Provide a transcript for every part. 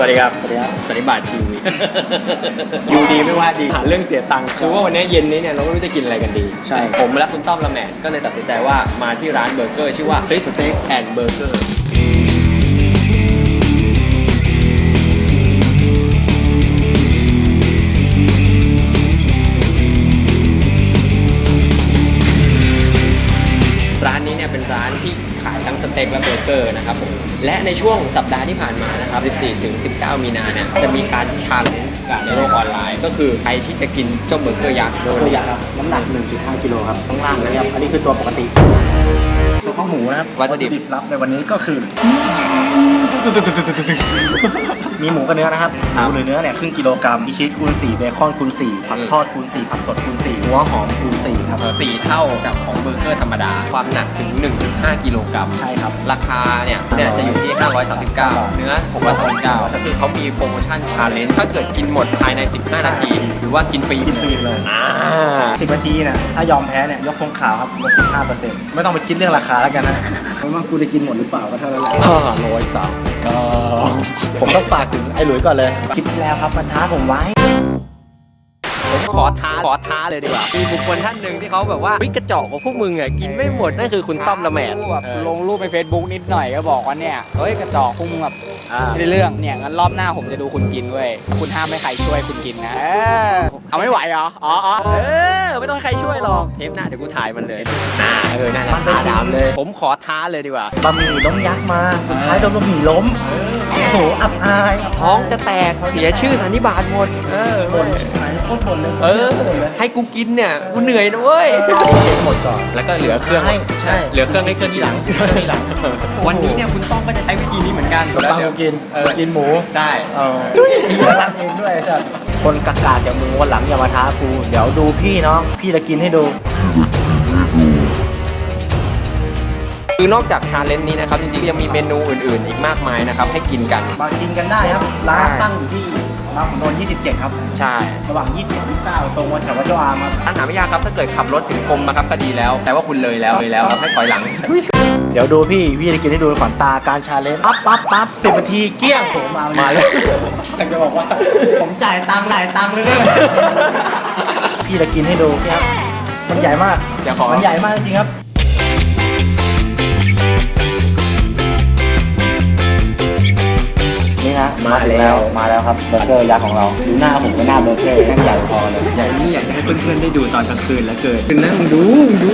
วัสดีครับสวัสดีครับสันนิบาตทีวีอยู่ดีไม่ว่าดีหาเรื่องเสียตังค์คือว่าวันนี้เย็นนี้เนี่ยเราไม่รู้จะกินอะไรกันดีใช่ ผมและคุณต้อมละแมนก็เลยตัดสินใจว่ามาที่ร้านเบอร์เกอร์ชื่อว่า c h r i s Steak and Burger ร้านนี้เนี่ยเป็นร้านที่ขายทั้งสเต็กและเบอร์เกอร์นะครับผม และในช่วงสัปดาห์ที่ผ่านมานะครับ 14 ถึง 19 มีนาเนี่ย จะมีการชาเลนจ์กันในโลกออนไลน์ ก็คือใครที่จะกินเจ้าเบอร์เกอร์ยักษ์โดตัวยอย่างครับน้ำหนัก 1.5 กิโลครับข้างล่างนะครับอันนี้คือตัวปกติส่วนข้าวหมูนะครับวัตถุดิบลับในวันนี้ก็คือ มีหมูกับเนื้อนะครับหครับมูหรือเนื้อเนี่ยครึ่งกิโลกรัมมีชีสคูณ4เบคอนคูณ4ผักทอดคูณ4ผักสดคูณ4หัวหอมคูณ4ครับเอ่อสี่เท่ากับของเบอร์เกอร์ธรรมดา ความหนักถึง 1.5 กิโลกรัมใช่ครับราคาเนี่ยเนี่ยจะอยู่ที่ 539 เนื้อ 639ก็คือเขามีโปรโมชั่นชาเลนจ์ถ้าเกิดกินหมดภายใน 15 นาที หรือว่ากินฟรีกินฟรีเลยอ่า10นาทีเนี่ยถ้ายอมแพ้เนี่ยยกธงขาวครับลด15%ไม่ต้องไปคิดเรื่องราคาแล้วกันนะว่ากูจะกินหมดหรือเปล่าก็เท่านั้นแหละ539ผมต้องฝากถึงไอ้หลุยก่อนเลยคลิปที่แล้วครับมันท้าผมไว้ ผมขอท้าขอท้าเลยดีกว่ามีบุคคลท่านหนึ่งที่เขาแบบว่าวิกระจอกของพวกมึงอะกินไม่หมดนั่นคือคุณต้อมละแมนแบบเออลงรูปใน Facebook นิดหน่อยก็บอกว่าเนี่ยเฮ้ยกระจอกพวกมึงแบบอ่าไม่ได้เรื่องเนี่ยงั้นรอบหน้าผมจะดูคุณกินเว้ยคุณห้ามไม่ใครช่วยคุณกินนะ เออเอาไม่ไหวเหรอ อ๋ออ๋อเออ ไม่ต้องให้ใครช่วยหรอก เทปหน้าเดี๋ยวกูถ่ายมันเลยหน้าเออหน้าจะท้าดามเลย ผมขอท้าเลยดีกว่า บะหมี่ล้มยักษ์มา สุดท้ายโดนบะหมี่ล้มโอ้โหอับอายอับท้องจะแตก เสียชื่อสันนิบาตหมด เออบ่นชิบหายโคตรบ่นเลยเออโคตรบ่นเลยให้กูกินเนี่ย กูเหนื่อยนะเว้ยเซ็นหมดก่อน แล้วก็เหลือเครื่อง ใช่ใช่เหลือเครื่องให้เครื่องที่หลังเครื่องที่หลัง วันนี้เนี่ยคุณต้องก็จะใช้วิธีนี้เหมือนกันฟังกูกินเออกินหมู ใช่เออจุ้ยรักเองด้วยสัส คนกากาจากหมูวันหลังอย่ามาท้ากู เดี๋ยวดูพี่น้อง พี่จะกินให้ดูคือนอกจากชาเลนจ์นี้นะครับจริงๆยังมีเมนูอื่นๆ อีกมากมายนะครับให้กินกัน มากินกันได้ครับ ร้านใช่ตั้งอยู่ที่บางขุนนนท์27 ครับ ใช่ ระหว่าง 27 29 ตรงวันแถววัดเจ้าอามครับปัญหาไม่ยากครับถ้าเกิดขับรถถึงกรมนะครับก็ดีแล้ว แต่ว่าคุณเลยแล้วเลยแล้วครับให้ถอยหลัง เดี๋ยวดูพี่พี่จะกินให้ดูขวัญตาการชาเลนจ์ปั๊บปั๊บปั๊บสิบนาทีเกลี้ยงผมมามาเลยอยากจะบอกว่า ผมจ่ายตังค์หลายตังค์เลยเนี่ยพี่จะกินให้ดูนี่ครับมันใหญ่มากเดี๋ยวขอ มันใหญ่มากจริงๆครับ นี่นะมาถึงแล้วมาแล้วครับเบอร์เกอร์ยักษ์ของเราดูหน้าผมก็หน้าเบอร์เกอร์แค่ใหญ่พอเลยใหญ่นี่อยากจะให้เพื่อนๆได้ดูตอนกลางคืนแล้วเกิดคือนั่งดูดู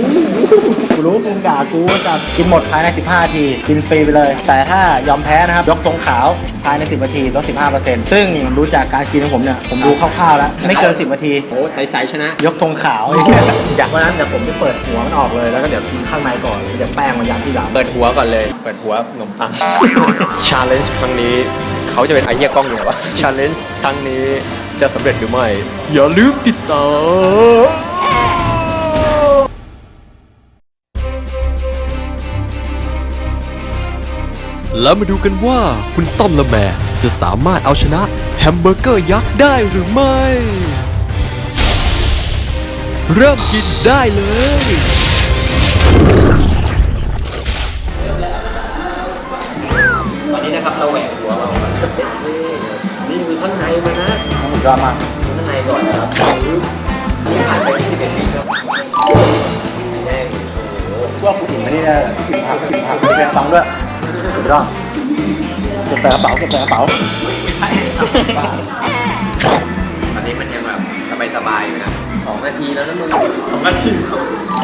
กูรู้กูด่ากูว่าจะกินหมดภายใน 15นาที กินฟรีไปเลย แต่ถ้ายอมแพ้นะครับ ยกธงขาวภายใน 10นาทีลด15%ซึ่งดูจากการกินของผมเนี่ย ผมดูคร่าวๆแล้ว ไม่เกิน 10นาทีโอ้ใสๆชนะ ยกธงขาวอยากวันนั้นเดี๋ยวผมจะเปิดหัวมันออกเลยแล้วก็เดี๋ยวกินข้างในก่อนเดี๋ยวแป้งมันยัดที่หลังเปิดหัวก่อนเลย เปิดหัวขนมปังชาเลนจ์ครั้งนี้ เขาจะเป็นไอเหี้ยกล้องอยู่ไหนวะชาเลนจ์ครั้งนี้จะสำเร็จหรือไม่ อย่าลืมติดตามแล้วมาดูกันว่าคุณต้อมละแมจะสามารถเอาชนะแฮมเบอร์เกอร์ยักษ์ได้หรือไม่ เริ่มกินได้เลย ตอนนี้นะครับเรา นี่คือข้างในมันนะผมยอมมากดูข้างในก่อนนะครับนี่ผ่านไป21ปีครับแม่งโอ้โหพวกผู้หญิงไม่ได้กินผักกินผักแบ่งฟังด้วยถูกต้องเก็บใส่กระเป๋าเก็บใส่กระเป๋าไม่ใช่ตอนนี้มันยังแบบสบายๆอยู่นะสองนาทีแล้วนะมึงสองนาที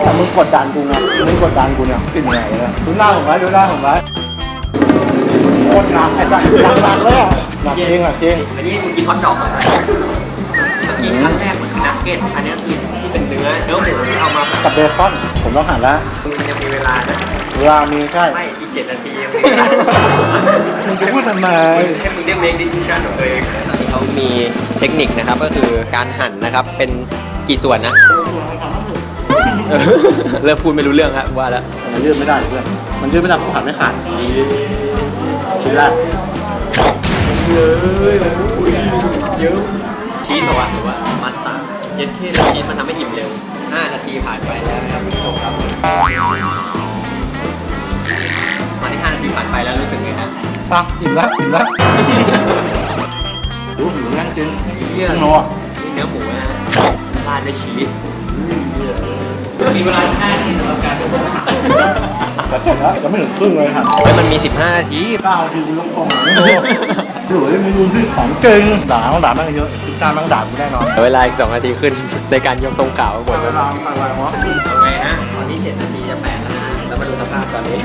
แต่มึงกดดันกูไงมึงกดดันกูเนี่ยขึ้นไงเนี่ยดูหน้าผมไว้ดูหน้าผมไว้ คตรหนักไอ้สัตว์หนักหนักเลยอะหนักจริงหนักจริงอันนี้คุณกินฮอทดอกอะไรเมื่อกี้ครั้งแรกมันคือนักเก็ตอันนี้คือที่เป็นเนื้อเนื้อหมูที่เอามาแบบกับเบคอนผมต้องหันแล้วมันยังมีเวลานะเวลามีใช่ไม่อีกเจ็ดนาทียังมีเวลามึงจะพูดทำไมให้มึงได้ make decision ของตัวเองตอนนี้เขามีเทคนิคนะครับก็คือการหั่นนะครับเป็นกี่ส่วนนะเริ่มพูดไม่รู้เรื่องครับว่าแล้วมันยืดไม่ได้เพื่อนมันยืดไม่ได้ผมหันไม่ขาด ชิ้นแรกเยอะเยอะชีสหรอวะหรือว่ามัสตาร์ดเย็นเคแล้วชีสมันทำให้อิ่มเร็ว 5 นาทีผ่านไปแล้วนะครับคุณผู้ชมครับมาที่5นาทีผ่านไปแล้วรู้สึกไงฮะอะอิ่มแล้วอิ่มแล้วดูหมูนั่งจริงเยี่ยครึ่งเนื้อหมูนะฮะราดด้วยชีส มีเวลา5นาทีสำหรับการดูบนเขาแต่เสร็จแล้วยังไม่ถึงครึ่งเลยครับเฮ้ยมันมี 15 นาทีเก้าทีลูกกงไม่รู้ดูเลยไม่รู้ที่ของเก่งด่าต้องด่าแม่งเยอะติดตามแม่งด่ากูแน่นอนเวลาอีก 2 นาทีขึ้นในการยกธงขาวหมดเวแล้วลาอะไรวะเอาไงฮะตอนนี้7นาทีจะ8แล้วนะแล้วมาดูสภาพตอนนี้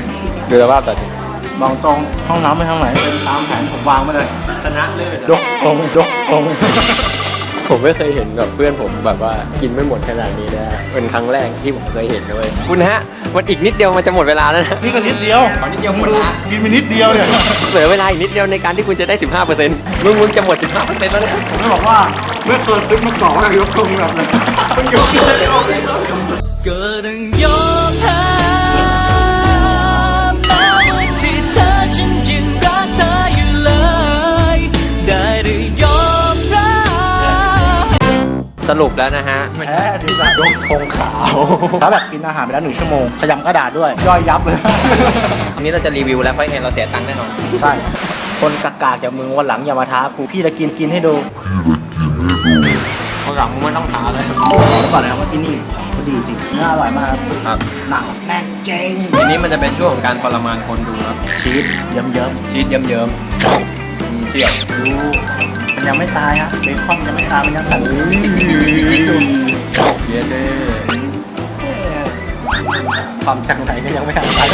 ดูสภาพตอนนี้มองตรงห้องน้ำไปทางไหนเป็นตามแผนผมวางมาเลยชนะเลิศยกตรงยกตรง ผมไม่เคยเห็นแบบเพื่อนผมแบบว่ากินไม่หมดขนาดนี้นะฮะเป็นครั้งแรกที่ผมเคยเห็นเลยคุณฮะมันอีกนิดเดียวมันจะหมดเวลาแล้วนะนี่ก็นิดเดียวตอนนิดเดียวหมดละกินไปนิดเดียวเนี่ยเหลือเวลาอีกนิดเดียวในการที่คุณจะได้ 15%มึงมึงจะหมด 15%แล้วนะผมไม่บอกว่าเมื่อเคยซื้อมาก่อนว่ายกตรงแบบเลยมันยกเลยเกิด สรุปแล้วนะฮะแพ้ดีจ้ะยกธงขาว ถ้าแบบกินอาหารไปแล้วหนึ่งชั่วโมง ขยำกระดาษด้วย ย่อยยับเลย อันนี้เราจะรีวิวแล้วเพราะยังไงเราเสียตังค์แน่นอน ใช่ คนกากๆจากมึงวันหลังอย่ามาท้ากูพี่จะกินกินให้ดูคนหลังมึงไม่ต้องหาเลยบอกไว้ก่อนนะครับว่าที่นี่ของเขาดีจริงเนื้ออร่อยมากครับครับหนังแน่นเจ๋งทีนี้มันจะเป็นช่วงของการทรมานคนดูครับชีสเยิ้มชีสเยิ้มๆ อืมเจียวๆดูมันยังไม่ตายฮะเบคอนยังไม่ตายมันยังสั่นอยู่เยเด้ความจังไหนก็ยังไม่ทันตาย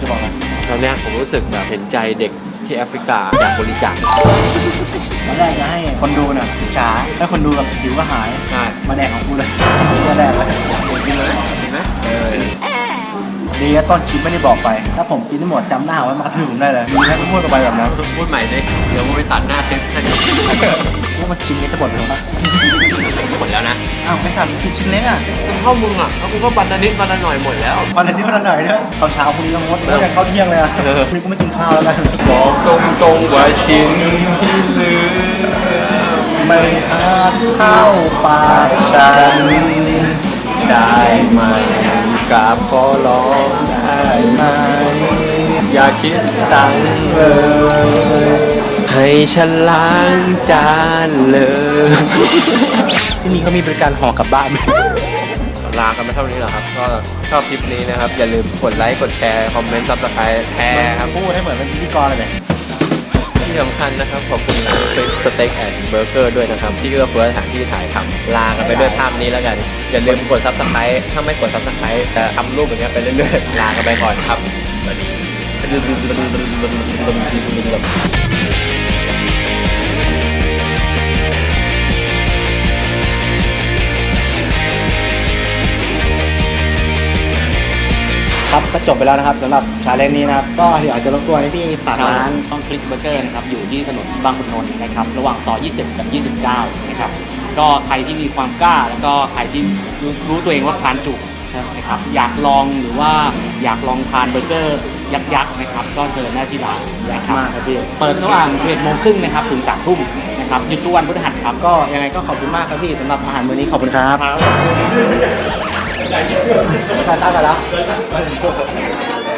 จะบอกนะตอนเนี้ยผมรู้สึกแบบเห็นใจเด็ก ที่แอฟริกาอยากบริจาคตอนแรกจะให้คนดูน่ะอิจฉาให้คนดูแบบหิวก็หาย ใช่มาแดกของกูเลยมาแดกเลยกินเลยเห็นไหมเออดีนะต้นคลิปไม่ได้บอกไป ถ้าผมกินไม่หมดจำหน้าไว้มากระทืบผมได้เลยมีแค่พูดออกไปแบบนั้นพูดใหม่ดิเดี๋ยวมึงไปตัดหน้าเต็มให้ ว่ามันชิ้นนี้จะหมดเลยปะหมดแล้วนะอ้าวไม่สั่งกินชิ้นเล็กอะคุณเข้ามึงอะแล้วกูก็บันดานิดบันดาหน่อยหมดแล้ว วันนี้วันละหน่อยเนี่ยตอนเช้าพรุ่งนี้ต้องงดไม่ได้เข้าเที่ยงเลยอะเออพรุ่งนี้กูไม่กินข้าวแล้วกันบอกตรงตรงๆว่าชิ้นที่เหลือไม่อาจเข้าปากฉันได้ไหมกราบขอร้องได้ไหมอย่าคิดตังค์เลย ให้ฉันล้างจานเลยที่นี่เขามีบริการห่อกลับบ้านไหมลากันไปเท่านี้แหละครับ ก็ชอบคลิปนี้นะครับ อย่าลืมกดไลค์ กดแชร์ คอมเมนต์ซับสไครต์แชร์ครับ พูดให้เหมือนเป็นพิธีกรเลยเนี่ยที่สำคัญนะครับ ขอบคุณร้านสเต็กแอนด์เบอร์เกอร์ด้วยนะครับ ที่เอื้อเฟื้อสถานที่ถ่ายทำลากันไปด้วยภาพนี้แล้วกัน อย่าลืมกดซับสไครต์ถ้าไม่กดซับสไครต์แต่ทำรูปอย่างเงี้ยไปเรื่อยๆลากันไปก่อนครับสวัสดี ครับก็จบไปแล้วนะครับสำหรับชาเลนจ์นี้นะครับ ก็เดี๋ยวอาจจะรบกวนให้พี่ฝากร้าน ต้องคริสเบอร์เกอร์นะครับอยู่ที่ถนนบางขุนนนท์นะครับระหว่างซอย20 กับ 29 นะครับ ก็ใครที่มีความกล้า แล้วก็ใครที่รู้รู้ตัวเองว่าทานจุนะครับอยากลองหรือว่าอยากลองทานเบอร์เกอร์ยักษ์ๆนะครับก็เชิญหน้าที่ร้านนะครับมากครับพี่ เปิดระหว่าง11โมงครึ่งนะครับถึง3ทุ่มนะครับหยุดทุกวันพฤหัสครับ ก็ยังไงก็ขอบคุณมากครับพี่สำหรับอาหารมื้อนี้ขอบคุณครับ การตั้งกันแล้ว